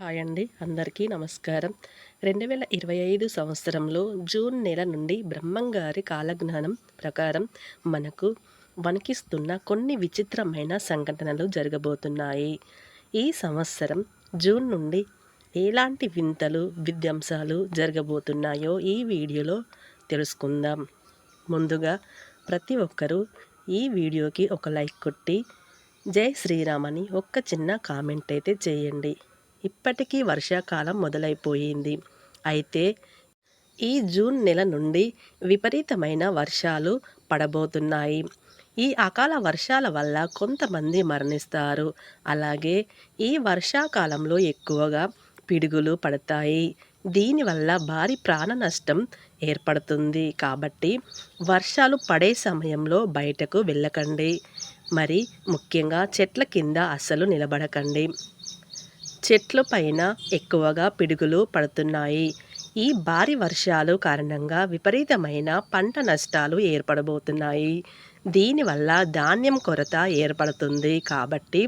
Hi అండి అందరికీ నమస్కారం. రెండు వేల ఇరవై ఐదు సంవత్సరంలో జూన్ నెల నుండి బ్రహ్మంగారి కాలజ్ఞానం ప్రకారం మనకు వణికిస్తున్న కొన్ని విచిత్రమైన సంఘటనలు జరగబోతున్నాయి. ఈ సంవత్సరం జూన్ నుండి ఎలాంటి వింతలు విధ్వంసాలు జరగబోతున్నాయో ఈ వీడియోలో తెలుసుకుందాం. ముందుగా ప్రతి ఒక్కరూ ఈ వీడియోకి ఒక లైక్ కొట్టి జై శ్రీరామ్ అని ఒక్క చిన్న కామెంట్ అయితే చేయండి. ఇప్పటికీ వర్షాకాలం మొదలైపోయింది. అయితే ఈ జూన్ నెల నుండి విపరీతమైన వర్షాలు పడబోతున్నాయి. ఈ అకాల వర్షాల వల్ల కొంతమంది మరణిస్తారు. అలాగే ఈ వర్షాకాలంలో ఎక్కువగా పిడుగులు పడతాయి. దీనివల్ల భారీ ప్రాణ నష్టం ఏర్పడుతుంది. కాబట్టి వర్షాలు పడే సమయంలో బయటకు వెళ్ళకండి. మరి ముఖ్యంగా చెట్ల కింద అస్సలు నిలబడకండి. చెట్ల పైన ఎక్కువగా పిడుగులు పడుతున్నాయి. ఈ భారీ వర్షాలు కారణంగా విపరీతమైన పంట నష్టాలు ఏర్పడబోతున్నాయి. దీనివల్ల ధాన్యం కొరత ఏర్పడుతుంది కాబట్టి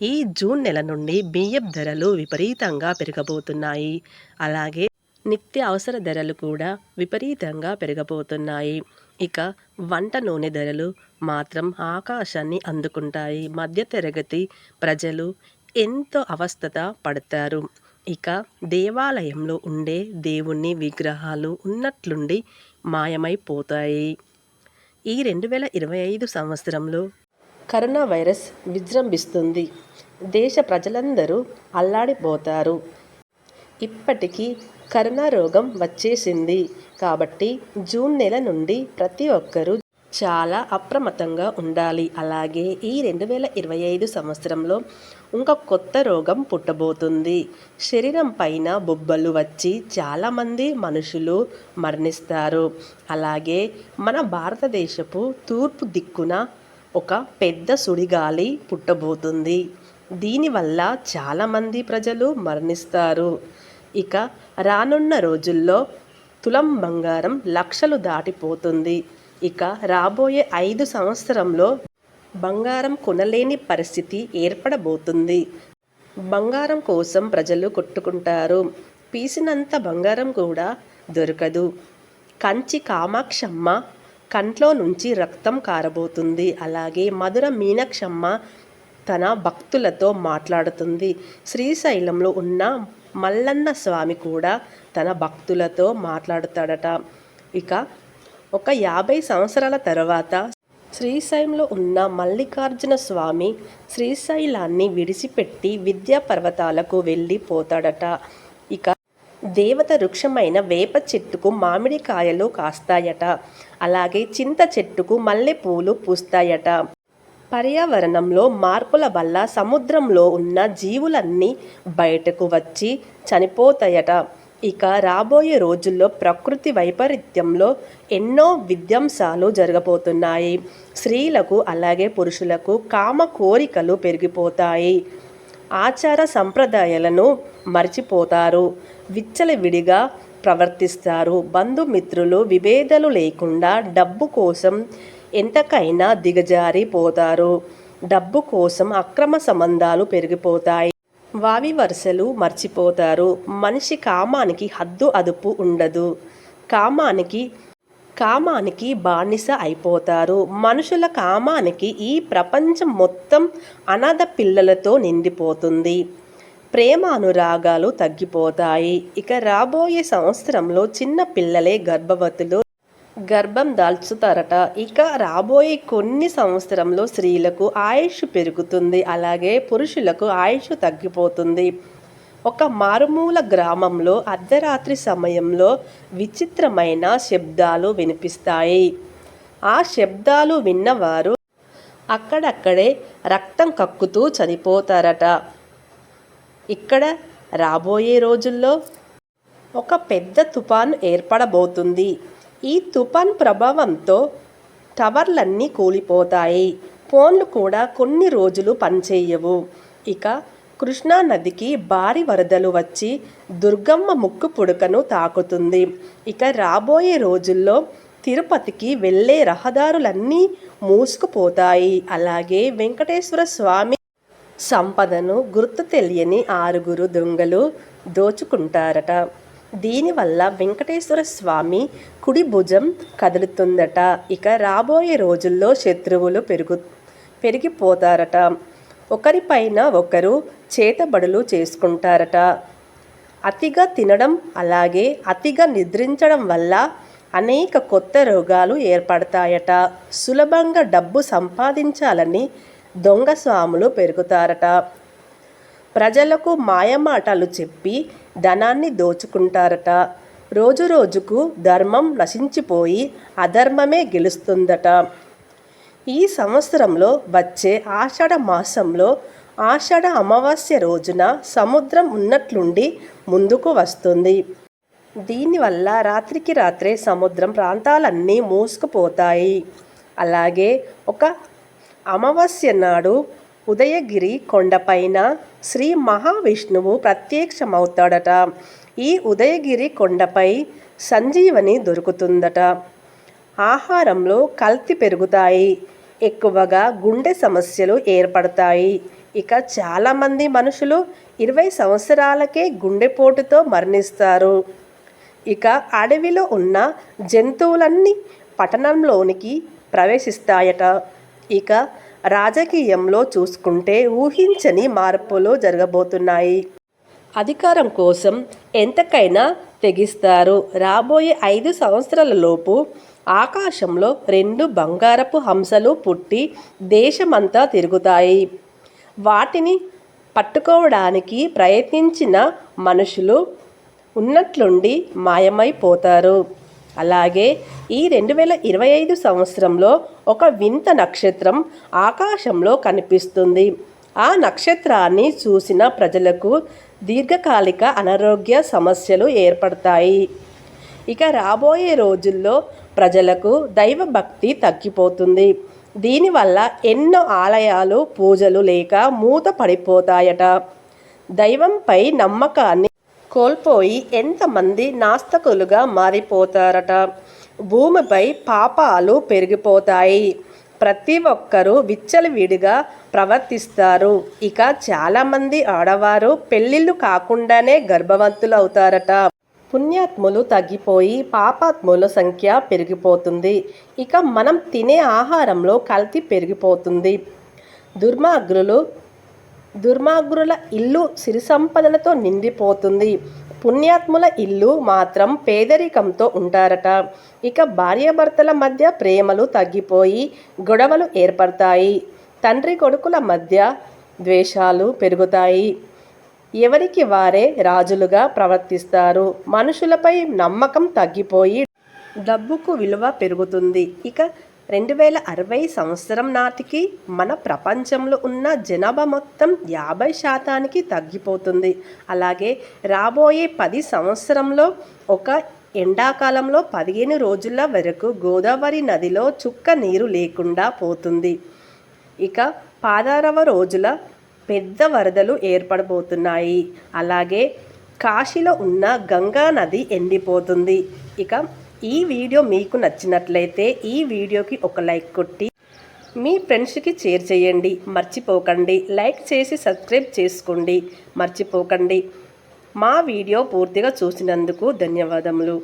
ఈ జూన్ నెల నుండి బియ్యం ధరలు విపరీతంగా పెరగబోతున్నాయి అలాగే నిత్య అవసర ధరలు కూడా విపరీతంగా పెరగబోతున్నాయి ఇక వంట నూనె ధరలు మాత్రం ఆకాశాన్ని అందుకుంటాయి. మధ్యతరగతి ప్రజలు ఎంతో అవస్థత పడతారు. ఇక దేవాలయంలో ఉండే దేవుని విగ్రహాలు ఉన్నట్లుండి మాయమైపోతాయి. ఈ రెండు వేల ఇరవై ఐదు సంవత్సరంలో కరోనా వైరస్ విజృంభిస్తుంది. దేశ ప్రజలందరూ అల్లాడిపోతారు. ఇప్పటికీ కరోనా రోగం వచ్చేసింది. కాబట్టి జూన్ నెల నుండి ప్రతి ఒక్కరూ చాలా అప్రమత్తంగా ఉండాలి. అలాగే ఈ రెండు వేల ఇరవై ఐదు సంవత్సరంలో ఇంకా కొత్త రోగం పుట్టబోతుంది. శరీరం పైన బొబ్బలు వచ్చి చాలామంది మనుషులు మరణిస్తారు. అలాగే మన భారతదేశపు తూర్పు దిక్కున ఒక పెద్ద సుడిగాలి పుట్టబోతుంది. దీనివల్ల చాలామంది ప్రజలు మరణిస్తారు. ఇక రానున్న రోజుల్లో తులం బంగారం లక్షలు దాటిపోతుంది. ఇక రాబోయే ఐదు సంవత్సరంలో బంగారం కొనలేని పరిస్థితి ఏర్పడబోతుంది. బంగారం కోసం ప్రజలు కొట్టుకుంటారు. పీసినంత బంగారం కూడా దొరకదు. కంచి కామాక్షమ్మ కంట్లో నుంచి రక్తం కారబోతుంది. అలాగే మధుర మీనాక్షమ్మ తన భక్తులతో మాట్లాడుతుంది. శ్రీశైలంలో ఉన్న మల్లన్న స్వామి కూడా తన భక్తులతో మాట్లాడుతాడట. ఇక ఒక యాభై సంవత్సరాల తర్వాత శ్రీశైలంలో ఉన్న మల్లికార్జున స్వామి శ్రీశైలాన్ని విడిచిపెట్టి విద్యా పర్వతాలకు వెళ్ళిపోతాడట ఇక దేవత వృక్షమైన వేప చెట్టుకు మామిడికాయలు కాస్తాయట. అలాగే చింత చెట్టుకు మల్లెపూలు పూస్తాయట. పర్యావరణంలో మార్పుల వల్ల సముద్రంలో ఉన్న జీవులన్నీ బయటకు వచ్చి చనిపోతాయట. ఇక రాబోయే రోజుల్లో ప్రకృతి వైపరీత్యంలో ఎన్నో విధ్వంసాలు జరగబోతున్నాయి. స్త్రీలకు అలాగే పురుషులకు కామ కోరికలు పెరిగిపోతాయి. ఆచార సంప్రదాయాలను మర్చిపోతారు. విచ్చలవిడిగా ప్రవర్తిస్తారు. బంధుమిత్రులు విభేదాలు లేకుండా డబ్బు కోసం ఎంతకైనా దిగజారిపోతారు. డబ్బు కోసం అక్రమ సంబంధాలు పెరిగిపోతాయి. వావి వరుసలు మర్చిపోతారు. మనిషి కామానికి హద్దు అదుపు ఉండదు. కామానికి కామానికి బానిస అయిపోతారు. మనుషుల కామానికి ఈ ప్రపంచం మొత్తం అనాథ పిల్లలతో నిండిపోతుంది. ప్రేమ అనురాగాలు తగ్గిపోతాయి. ఇక రాబోయే సంవత్సరంలో చిన్న పిల్లలే గర్భవతులు గర్భం దాల్చుతారట. ఇక రాబోయే కొన్ని సంవత్సరంలో స్త్రీలకు ఆయుష్ పెరుగుతుంది. అలాగే పురుషులకు ఆయుష్ తగ్గిపోతుంది. ఒక మారుమూల గ్రామంలో అర్ధరాత్రి సమయంలో విచిత్రమైన శబ్దాలు వినిపిస్తాయి. ఆ శబ్దాలు విన్నవారు అక్కడక్కడే రక్తం కక్కుతూ చనిపోతారట. ఇక్కడ రాబోయే రోజుల్లో ఒక పెద్ద తుఫాను ఏర్పడబోతుంది. ఈ తుఫాన్ ప్రభావంతో టవర్లన్నీ కూలిపోతాయి. ఫోన్లు కూడా కొన్ని రోజులు పనిచేయవు. ఇక కృష్ణా నదికి భారీ వరదలు వచ్చి దుర్గమ్మ ముక్కు పుడకను తాకుతుంది. ఇక రాబోయే రోజుల్లో తిరుపతికి వెళ్ళే రహదారులన్నీ మూసుకుపోతాయి. అలాగే వెంకటేశ్వర స్వామి సంపదను గుర్తు తెలియని ఆరుగురు దొంగలు దోచుకుంటారట. దీనివల్ల వెంకటేశ్వర స్వామి కుడి భుజం కదులుతుందట. ఇక రాబోయే రోజుల్లో శత్రువులు పెరుగు పెరిగిపోతారట. ఒకరిపైన ఒకరు చేతబడులు చేసుకుంటారట. అతిగా తినడం అలాగే అతిగా నిద్రించడం వల్ల అనేక కొత్త రోగాలు ఏర్పడతాయట. సులభంగా డబ్బు సంపాదించాలని దొంగ స్వాములు పెరుగుతారట. ప్రజలకు మాయమాటలు చెప్పి ధనాన్ని దోచుకుంటారట. రోజు రోజుకు ధర్మం నశించిపోయి అధర్మమే గెలుస్తుందట. ఈ సంవత్సరంలో వచ్చే ఆషాఢ మాసంలో ఆషాఢ అమావాస్య రోజున సముద్రం ఉన్నట్లుండి ముందుకు వస్తుంది. దీనివల్ల రాత్రికి రాత్రే సముద్రం ప్రాంతాలన్నీ మూసుకుపోతాయి. అలాగే ఒక అమావాస్య నాడు ఉదయగిరి కొండపైన శ్రీ మహావిష్ణువు ప్రత్యక్షమవుతాడట. ఈ ఉదయగిరి కొండపై సంజీవని దొరుకుతుందట. ఆహారంలో కల్తీ పెరుగుతాయి. ఎక్కువగా గుండె సమస్యలు ఏర్పడతాయి. ఇక చాలామంది మనుషులు ఇరవై సంవత్సరాలకే గుండెపోటుతో మరణిస్తారు. ఇక అడవిలో ఉన్న జంతువులన్నీ పట్టణంలోనికి ప్రవేశిస్తాయట. ఇక రాజకీయంలో చూసుకుంటే ఊహించని మార్పులు జరగబోతున్నాయి. అధికారం కోసం ఎంతకైనా తెగిస్తారు. రాబోయే ఐదు సంవత్సరాల లోపు ఆకాశంలో రెండు బంగారపు హంసలు పుట్టి దేశమంతా తిరుగుతాయి. వాటిని పట్టుకోవడానికి ప్రయత్నించిన మనుషులు ఉన్నట్లుండి మాయమైపోతారు. అలాగే ఈ రెండు వేల ఇరవై ఐదు సంవత్సరంలో ఒక వింత నక్షత్రం ఆకాశంలో కనిపిస్తుంది. ఆ నక్షత్రాన్ని చూసిన ప్రజలకు దీర్ఘకాలిక అనారోగ్య సమస్యలు ఏర్పడతాయి. ఇక రాబోయే రోజుల్లో ప్రజలకు దైవభక్తి తగ్గిపోతుంది. దీనివల్ల ఎన్నో ఆలయాలు పూజలు లేక మూత పడిపోతాయట దైవంపై నమ్మకాన్ని కోల్పోయి ఎంతమంది నాస్తికులుగా మారిపోతారట. భూమిపై పాపాలు పెరిగిపోతాయి. ప్రతి ఒక్కరూ విచ్చలవిడిగా ప్రవర్తిస్తారు. ఇక చాలామంది ఆడవారు పెళ్ళిళ్ళు కాకుండానే గర్భవంతులు అవుతారట పుణ్యాత్ములు తగ్గిపోయి పాపాత్ముల సంఖ్య పెరిగిపోతుంది. ఇక మనం తినే ఆహారంలో కల్తీ పెరిగిపోతుంది. దుర్మార్గులు దుర్మార్గుల ఇల్లు సిరి సంపదలతో నిండిపోతుంది. పుణ్యాత్ముల ఇల్లు మాత్రం పేదరికంతో ఉంటారట. ఇక భార్యాభర్తల మధ్య ప్రేమలు తగ్గిపోయి గొడవలు ఏర్పడతాయి. తండ్రి కొడుకుల మధ్య ద్వేషాలు పెరుగుతాయి. ఎవరికి వారే రాజులుగా ప్రవర్తిస్తారు. మనుషులపై నమ్మకం తగ్గిపోయి డబ్బుకు విలువ పెరుగుతుంది. ఇక రెండు వేల అరవై సంవత్సరం నాటికి మన ప్రపంచంలో ఉన్న జనాభా మొత్తం యాభై శాతానికి తగ్గిపోతుంది. అలాగే రాబోయే పది సంవత్సరంలో ఒక ఎండాకాలంలో పదిహేను రోజుల వరకు గోదావరి నదిలో చుక్క నీరు లేకుండా పోతుంది. ఇక పాదారవ రోజుల పెద్ద వరదలు ఏర్పడబోతున్నాయి. అలాగే కాశీలో ఉన్న గంగా నది ఎండిపోతుంది. ఇక ఈ వీడియో మీకు నచ్చినట్లయితే ఈ వీడియోకి ఒక లైక్ కొట్టి మీ ఫ్రెండ్స్కి షేర్ చేయండి. మర్చిపోకండి. లైక్ చేసి సబ్స్క్రైబ్ చేసుకోండి. మర్చిపోకండి. మా వీడియో పూర్తిగా చూసినందుకు ధన్యవాదములు.